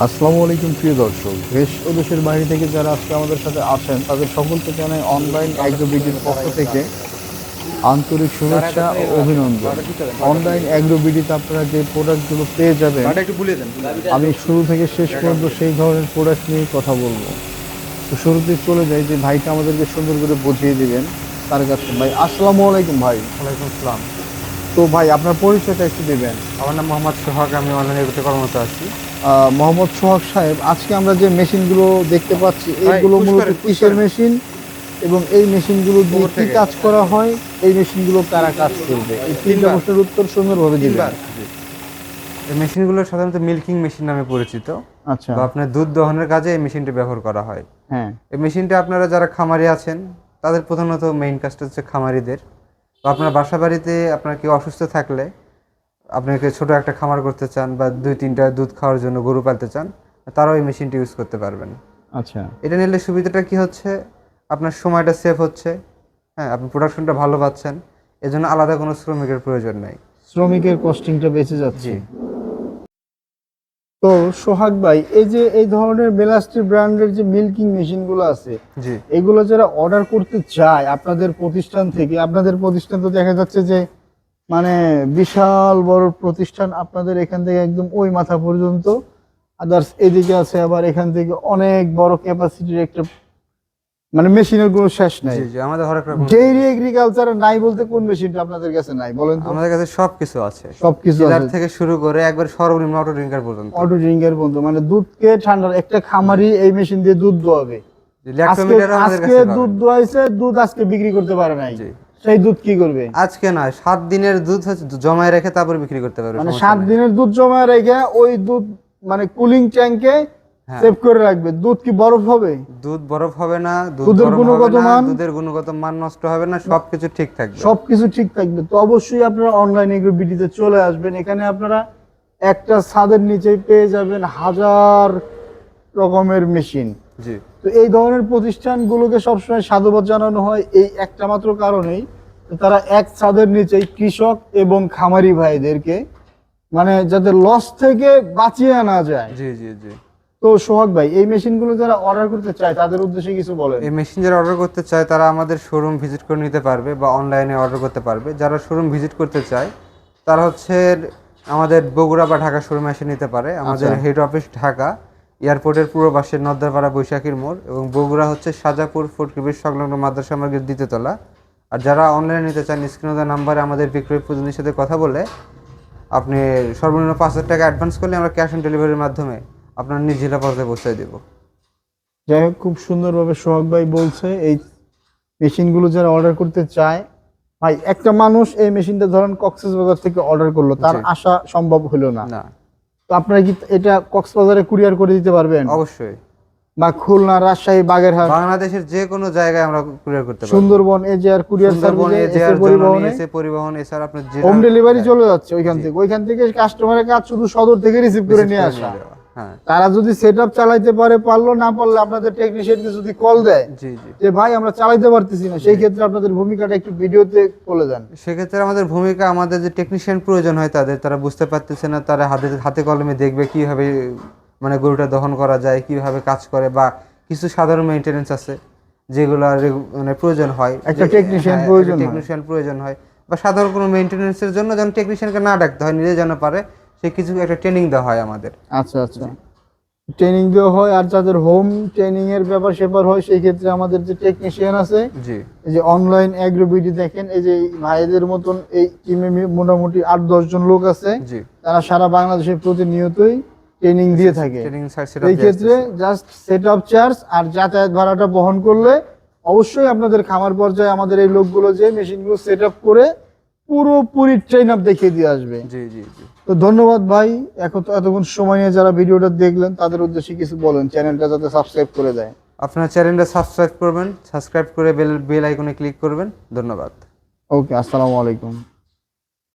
আসসালামু আলাইকুম প্রিয় দর্শক। দেশ ও দেশের বাইরে থেকে যারা আজকে আমাদের সাথে আছেন তাদের সকলকে জানাই অনলাইন অ্যাগ্রোবিডির পক্ষ থেকে আন্তরিক শুভেচ্ছা ও অভিনন্দন। অনলাইন অ্যাগ্রোবিডিতে আপনারা যে প্রোডাক্টগুলো পেয়ে যাবেন আমি শুরু থেকে শেষ পর্যন্ত সেই ধরনের প্রোডাক্ট নিয়ে কথা বলব। তো শুরুতে চলে যাই যে ভাইটা আমাদেরকে সুন্দর করে বুঝিয়ে দিবেন তার কাছে। ভাই আসসালামু আলাইকুম ভাই। ওয়ালাইকুম আসসালাম। তো ভাই আপনার পরিচয়টা একটু দেবেন। আমার নাম মোহাম্মদ সোহাগ আমি অনলাইন এগুলোতে কর্মরত আছি। মোহাম্মদ সোহাগ সাহেব আজকে আমরা যে মেশিনগুলো দেখতে পাচ্ছি এইগুলো মূলত কিসের মেশিন? এবং এই মেশিনগুলো দিয়ে কি কাজ করা হয়? এই মেশিনগুলো কারা কাজ করবে? এই তিনটা। প্রশ্নের উত্তর সুন্দরভাবে দিবেন। এই মেশিনগুলো সাধারণত মিল্কিং মেশিন নামে পরিচিত। আচ্ছা। আপনার দুধ দহনের কাজে এই মেশিনটি ব্যবহার করা হয়। হ্যাঁ। এই মেশিনটা আপনারা যারা খামারি আছেন তাদের প্রধানত মেইন কাজটা হচ্ছে খামারিদের। বা আপনার বাসা বাড়িতে আপনার কেউ অসুস্থ থাকলে আপনাকে ছোট একটা খামার করতে চান বা দুই তিনটা দুধ খাওয়ার জন্য গরু পালতে চান তারাও এই মেশিনটি ইউজ করতে পারবেন। আচ্ছা। এটা নিলে সুবিধাটা কি হচ্ছে? আপনার সময়টা সেভ হচ্ছে হ্যাঁ আপনি প্রোডাকশনটা ভালো পাচ্ছেন এজন্য আলাদা কোনো শ্রমিকের প্রয়োজন নেই। শ্রমিকের কস্টিংটা বেঁচে যাচ্ছে। তো সোহাগ ভাই এই যে এই ধরনের বেলাস্টি ব্র্যান্ডের যে মিল্কিং মেশিনগুলো আছে জি। এগুলো যারা অর্ডার করতে চায় আপনাদের প্রতিষ্ঠান থেকে আপনাদের প্রতিষ্ঠান তো দেখা যাচ্ছে যে মানে বিশাল বড় প্রতিষ্ঠান আপনাদের এখান থেকে একদম ওই মাথা পর্যন্ত। আদার্স এদিকে আছে আবার এখান থেকে অনেক বড় ক্যাপাসিটির একটা মানে মেশিনের কোনো শেষ নাই। আমাদের হরেক রকম। ডেইরি এগ্রিকালচার নাই বলতে কোন মেশিনটা আপনাদের কাছে নাই বলেন তো? আমাদের কাছে সব কিছু আছে। সবকিছু আছে। থেকে শুরু করে একবার সর্বনিম্ন অটো ড্রিঙ্কার পর্যন্ত। অটো ড্রিঙ্কের বন্ধু মানে দুধকে ঠান্ডা একটা খামারি এই মেশিন দিয়ে দুধ দোয়াবে। আজকে দুধ দোয়াইছে দুধ আজকে বিক্রি করতে পারে নাই। জি। সেই দুধ কি করবে? আজকে নয় সাত দিনের দুধ হচ্ছে জমায় রেখে তারপর বিক্রি করতে পারবে মানে সাত দিনের দুধ জমা রেখে ওই দুধ মানে কুলিং ট্যাঙ্কে হ্যাঁ। সেভ করে রাখবে। দুধ কি বরফ হবে? দুধ বরফ হবে না দুধের গুণগত মান? দুধের গুণগত মান নষ্ট হবে না সবকিছু ঠিক থাকবে। সবকিছু ঠিক থাকবে। তো অবশ্যই আপনারা অনলাইন এগুলো বিডিতে চলে আসবেন। এখানে আপনারা একটা ছাদের নিচেই পেয়ে যাবেন হাজার রকমের মেশিন। জি। তো এই ধরনের প্রতিষ্ঠানগুলোকে সবসময় সাধুবাদ জানানো হয়। এই একটা মাত্র কারণেই তারা এক ছাদের নিচেই কৃষক এবং খামারি ভাইদেরকে মানে যাতে লস থেকে বাঁচিয়ে আনা যায়। জি জি জি। তো সোহাগ ভাই এই মেশিনগুলো যারা অর্ডার করতে চায় তাদের উদ্দেশ্যে কিছু বলেন। এই মেশিন যারা অর্ডার করতে চায় তারা আমাদের শোরুম ভিজিট করে নিতে পারবে বা অনলাইনে অর্ডার করতে পারবে। যারা শোরুম ভিজিট করতে চায় তারা হচ্ছে আমাদের বগুড়া বা ঢাকা শোরুমে এসে নিতে পারে। আমাদের আচ্ছা। হেড অফিস ঢাকা এয়ারপোর্টের পূর্ব পাশে নদ্দারপাড়া বৈশাখীর মোড় এবং বগুড়া হচ্ছে সাজাপুর ফুটকিবির সংলগ্ন মাদ্রাসা মার্গের দ্বিতীয়তলা আর যারা অনলাইনে নিতে চান স্ক্রিনে নাম্বারে আমাদের বিক্রয় প্রতিনিধির সাথে কথা বলে আপনি সর্বনিম্ন পাঁচ হাজার টাকা অ্যাডভান্স করলে আমরা ক্যাশ অন ডেলিভারির মাধ্যমে আপনার নিজ জেলা পর্যায়ে পৌঁছে দেবো। যাই হোক খুব সুন্দরভাবে সোহাগ ভাই বলছে এই মেশিনগুলো যারা অর্ডার করতে চায় ভাই একটা মানুষ এই মেশিনটা ধরেন কক্সবাজার থেকে অর্ডার করল তার আসা সম্ভব হলো না। না। তো আপনারা কি এটা কক্সবাজারে কুরিয়ার করে দিতে পারবেন? অবশ্যই। বা খুলনা রাজশাহী বাগেরহাট বাংলাদেশের যে কোনো জায়গায় আমরা কুরিয়ার করতে পারব। সুন্দরবন এ যে আর কুরিয়ার সুন্দরবনে সার্ভিসে পরিবহনে। এসে পরিবহন এছাড়া আপনার যে হোম ডেলিভারি চলে যাচ্ছে ওইখান থেকে। ওইখান থেকে কাস্টমারের কাজ শুধু সদর থেকে রিসিভ করে নিয়ে আসা। হ্যাঁ। তারা যদি সেট আপ চালাইতে পারে পারল না পারলে আপনাদের টেকনিশিয়ানকে যদি কল দেয় জি জি। যে ভাই আমরা চালাইতে পারতেছি না। সেই ক্ষেত্রে আপনাদের ভূমিকাটা একটু ভিডিওতে বলে দেন। সেক্ষেত্রে আমাদের ভূমিকা আমাদের যে টেকনিশিয়ান প্রয়োজন হয় তাদের তারা বুঝতে পারতেছে না তারা হাতে হাতে কলমে দেখবে কীভাবে মানে গরুটা দহন করা যায় কীভাবে কাজ করে বা কিছু সাধারণ মেইনটেনেন্স আছে যেগুলো মানে প্রয়োজন হয়। একটা technician প্রয়োজন টেকনিশিয়ান প্রয়োজন হয় বা সাধারণ কোনো মেইনটেনেন্সের জন্য যেন টেকনিশিয়ানকে না ডাকতে হয় নিজে যেন পারে সে কিছু একটা ট্রেনিং দেওয়া হয় আমাদের। আচ্ছা আচ্ছা। ট্রেনিং দেওয়া হয় আর যাদের হোম ট্রেনিং এর ব্যাপার সেপার হয় সেই ক্ষেত্রে আমাদের যে টেকনিশিয়ান আছে জি। এই যে অনলাইন অ্যাগ্রোবিডি দেখেন এই যে ভাইদের মতন এই টিমে মোটামুটি আট দশ জন লোক আছে। জি। তারা সারা বাংলাদেশে প্রতিনিয়তই ট্রেনিং দিয়ে থাকে। ট্রেনিং এই ক্ষেত্রে জাস্ট সেট আপ চার্জ আর যাতায়াত ভাড়াটা বহন করলে অবশ্যই আপনাদের খামার পর্যায়ে আমাদের এই লোকগুলো যে মেশিনগুলো সেট আপ করে পুরোপুরি ট্রেন আপ দেখিয়ে দিয়ে আসবে। জি জি জি। তো ধন্যবাদ ভাই। এখন তো এতক্ষণ সময় নিয়ে যারা ভিডিওটা দেখলেন তাদের উদ্দেশ্যে কিছু বলেন। চ্যানেলটা যাতে সাবস্ক্রাইব করে দেয়। আপনার চ্যানেলটা সাবস্ক্রাইব করবেন সাবস্ক্রাইব করে বেল বেল আইকনে ক্লিক করবেন। ধন্যবাদ। ওকে আসসালামু আলাইকুম।